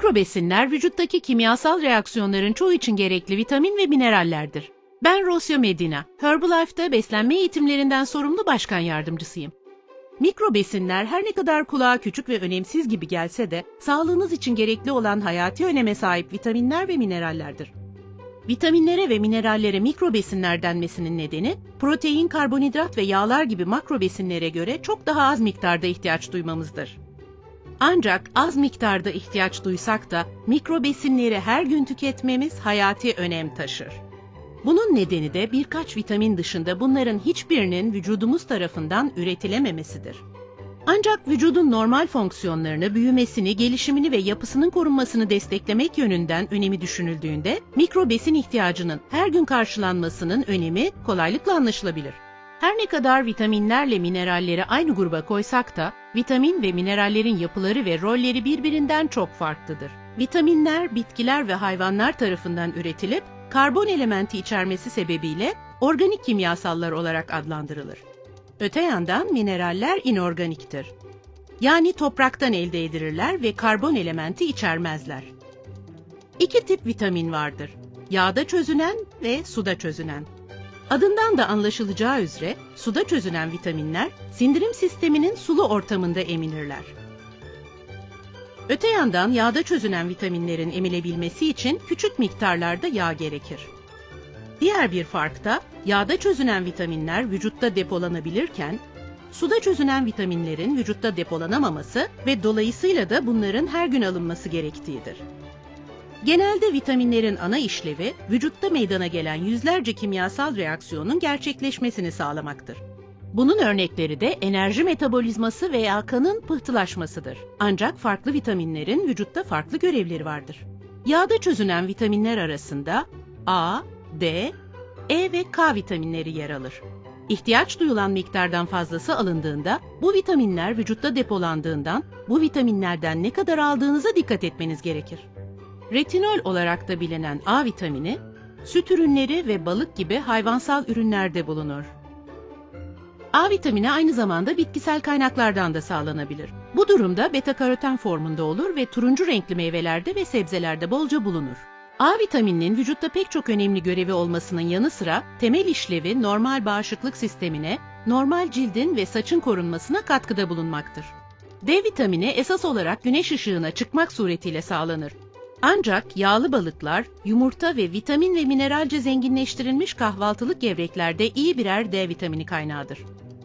Mikrobesinler vücuttaki kimyasal reaksiyonların çoğu için gerekli vitamin ve minerallerdir. Ben Rosio Medina, Herbalife'da beslenme eğitimlerinden sorumlu başkan yardımcısıyım. Mikrobesinler her ne kadar kulağa küçük ve önemsiz gibi gelse de sağlığınız için gerekli olan hayati öneme sahip vitaminler ve minerallerdir. Vitaminlere ve minerallere mikrobesinler denmesinin nedeni protein, karbonhidrat ve yağlar gibi makrobesinlere göre çok daha az miktarda ihtiyaç duymamızdır. Ancak az miktarda ihtiyaç duysak da mikrobesinleri her gün tüketmemiz hayati önem taşır. Bunun nedeni de birkaç vitamin dışında bunların hiçbirinin vücudumuz tarafından üretilememesidir. Ancak vücudun normal fonksiyonlarını, büyümesini, gelişimini ve yapısının korunmasını desteklemek yönünden önemi düşünüldüğünde mikrobesin ihtiyacının her gün karşılanmasının önemi kolaylıkla anlaşılabilir. Her ne kadar vitaminlerle mineralleri aynı gruba koysak da vitamin ve minerallerin yapıları ve rolleri birbirinden çok farklıdır. Vitaminler bitkiler ve hayvanlar tarafından üretilip karbon elementi içermesi sebebiyle organik kimyasallar olarak adlandırılır. Öte yandan mineraller inorganiktir. Yani topraktan elde edilirler ve karbon elementi içermezler. İki tip vitamin vardır. Yağda çözünen ve suda çözünen. Adından da anlaşılacağı üzere suda çözünen vitaminler sindirim sisteminin sulu ortamında emilirler. Öte yandan yağda çözünen vitaminlerin emilebilmesi için küçük miktarlarda yağ gerekir. Diğer bir fark da yağda çözünen vitaminler vücutta depolanabilirken suda çözünen vitaminlerin vücutta depolanamaması ve dolayısıyla da bunların her gün alınması gerektiğidir. Genelde vitaminlerin ana işlevi vücutta meydana gelen yüzlerce kimyasal reaksiyonun gerçekleşmesini sağlamaktır. Bunun örnekleri de enerji metabolizması veya kanın pıhtılaşmasıdır. Ancak farklı vitaminlerin vücutta farklı görevleri vardır. Yağda çözünen vitaminler arasında A, D, E ve K vitaminleri yer alır. İhtiyaç duyulan miktardan fazlası alındığında bu vitaminler vücutta depolandığından bu vitaminlerden ne kadar aldığınıza dikkat etmeniz gerekir. Retinol olarak da bilinen A vitamini süt ürünleri ve balık gibi hayvansal ürünlerde bulunur. A vitamini aynı zamanda bitkisel kaynaklardan da sağlanabilir. Bu durumda beta karoten formunda olur ve turuncu renkli meyvelerde ve sebzelerde bolca bulunur. A vitamininin vücutta pek çok önemli görevi olmasının yanı sıra temel işlevi normal bağışıklık sistemine, normal cildin ve saçın korunmasına katkıda bulunmaktır. D vitamini esas olarak güneş ışığına çıkmak suretiyle sağlanır. Ancak yağlı balıklar, yumurta ve vitamin ve mineralce zenginleştirilmiş kahvaltılık gevreklerde iyi birer D vitamini kaynağıdır.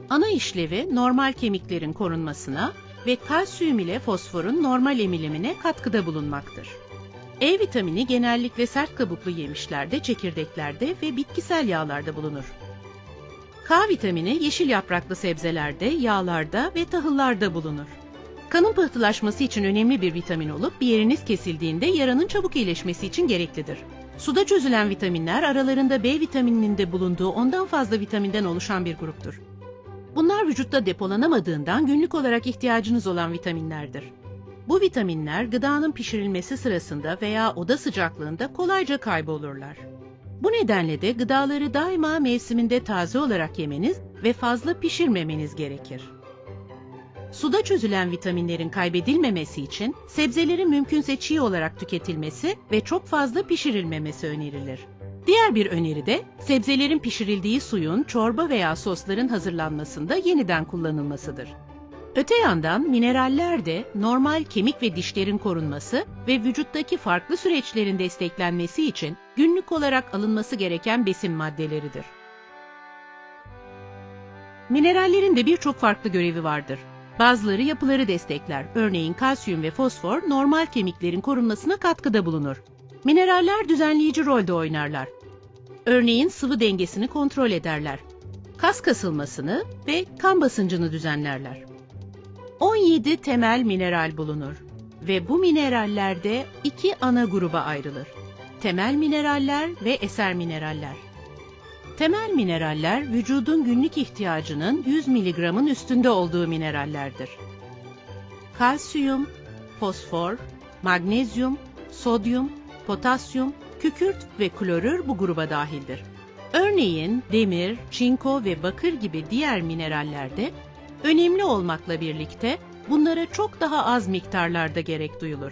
Ana işlevi normal kemiklerin korunmasına ve kalsiyum ile fosforun normal emilimine katkıda bulunmaktır. E vitamini genellikle sert kabuklu yemişlerde, çekirdeklerde ve bitkisel yağlarda bulunur. K vitamini yeşil yapraklı sebzelerde, yağlarda ve tahıllarda bulunur. Kanın pıhtılaşması için önemli bir vitamin olup bir yeriniz kesildiğinde yaranın çabuk iyileşmesi için gereklidir. Suda çözülen vitaminler aralarında B vitamininin de bulunduğu ondan fazla vitaminden oluşan bir gruptur. Bunlar vücutta depolanamadığından günlük olarak ihtiyacınız olan vitaminlerdir. Bu vitaminler gıdanın pişirilmesi sırasında veya oda sıcaklığında kolayca kaybolurlar. Bu nedenle de gıdaları daima mevsiminde taze olarak yemeniz ve fazla pişirmemeniz gerekir. Suda çözülen vitaminlerin kaybedilmemesi için sebzelerin mümkünse çiğ olarak tüketilmesi ve çok fazla pişirilmemesi önerilir. Diğer bir öneri de sebzelerin pişirildiği suyun çorba veya sosların hazırlanmasında yeniden kullanılmasıdır. Öte yandan mineraller de normal kemik ve dişlerin korunması ve vücuttaki farklı süreçlerin desteklenmesi için günlük olarak alınması gereken besin maddeleridir. Minerallerin de birçok farklı görevi vardır. Bazıları yapıları destekler. Örneğin kalsiyum ve fosfor normal kemiklerin korunmasına katkıda bulunur. Mineraller düzenleyici rolde oynarlar. Örneğin sıvı dengesini kontrol ederler. Kas kasılmasını ve kan basıncını düzenlerler. 17 temel mineral bulunur ve bu minerallerde iki ana gruba ayrılır. Temel mineraller ve eser mineraller. Temel mineraller vücudun günlük ihtiyacının 100 mg'ın üstünde olduğu minerallerdir. Kalsiyum, fosfor, magnezyum, sodyum, potasyum, kükürt ve klorür bu gruba dahildir. Örneğin demir, çinko ve bakır gibi diğer minerallerde önemli olmakla birlikte bunlara çok daha az miktarlarda gerek duyulur.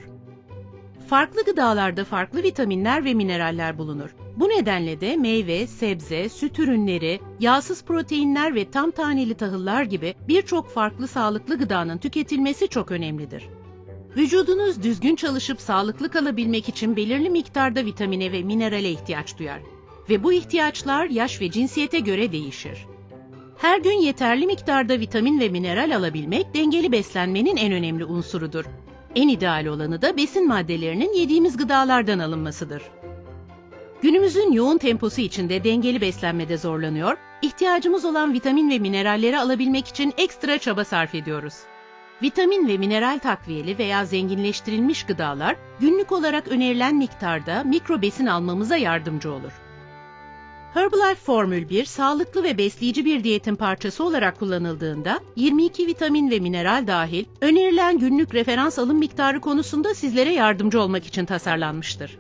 Farklı gıdalarda farklı vitaminler ve mineraller bulunur. Bu nedenle de meyve, sebze, süt ürünleri, yağsız proteinler ve tam taneli tahıllar gibi birçok farklı sağlıklı gıdanın tüketilmesi çok önemlidir. Vücudunuz düzgün çalışıp sağlıklı kalabilmek için belirli miktarda vitamine ve minerale ihtiyaç duyar. Ve bu ihtiyaçlar yaş ve cinsiyete göre değişir. Her gün yeterli miktarda vitamin ve mineral alabilmek dengeli beslenmenin en önemli unsurudur. En ideal olanı da besin maddelerinin yediğimiz gıdalardan alınmasıdır. Günümüzün yoğun temposu içinde dengeli beslenmede zorlanıyor, ihtiyacımız olan vitamin ve mineralleri alabilmek için ekstra çaba sarf ediyoruz. Vitamin ve mineral takviyeli veya zenginleştirilmiş gıdalar günlük olarak önerilen miktarda mikro besin almamıza yardımcı olur. Herbalife Formül 1 sağlıklı ve besleyici bir diyetin parçası olarak kullanıldığında 22 vitamin ve mineral dahil önerilen günlük referans alım miktarı konusunda sizlere yardımcı olmak için tasarlanmıştır.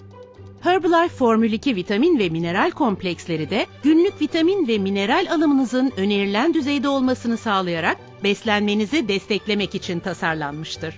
Herbalife Formül 2 vitamin ve mineral kompleksleri de günlük vitamin ve mineral alımınızın önerilen düzeyde olmasını sağlayarak beslenmenizi desteklemek için tasarlanmıştır.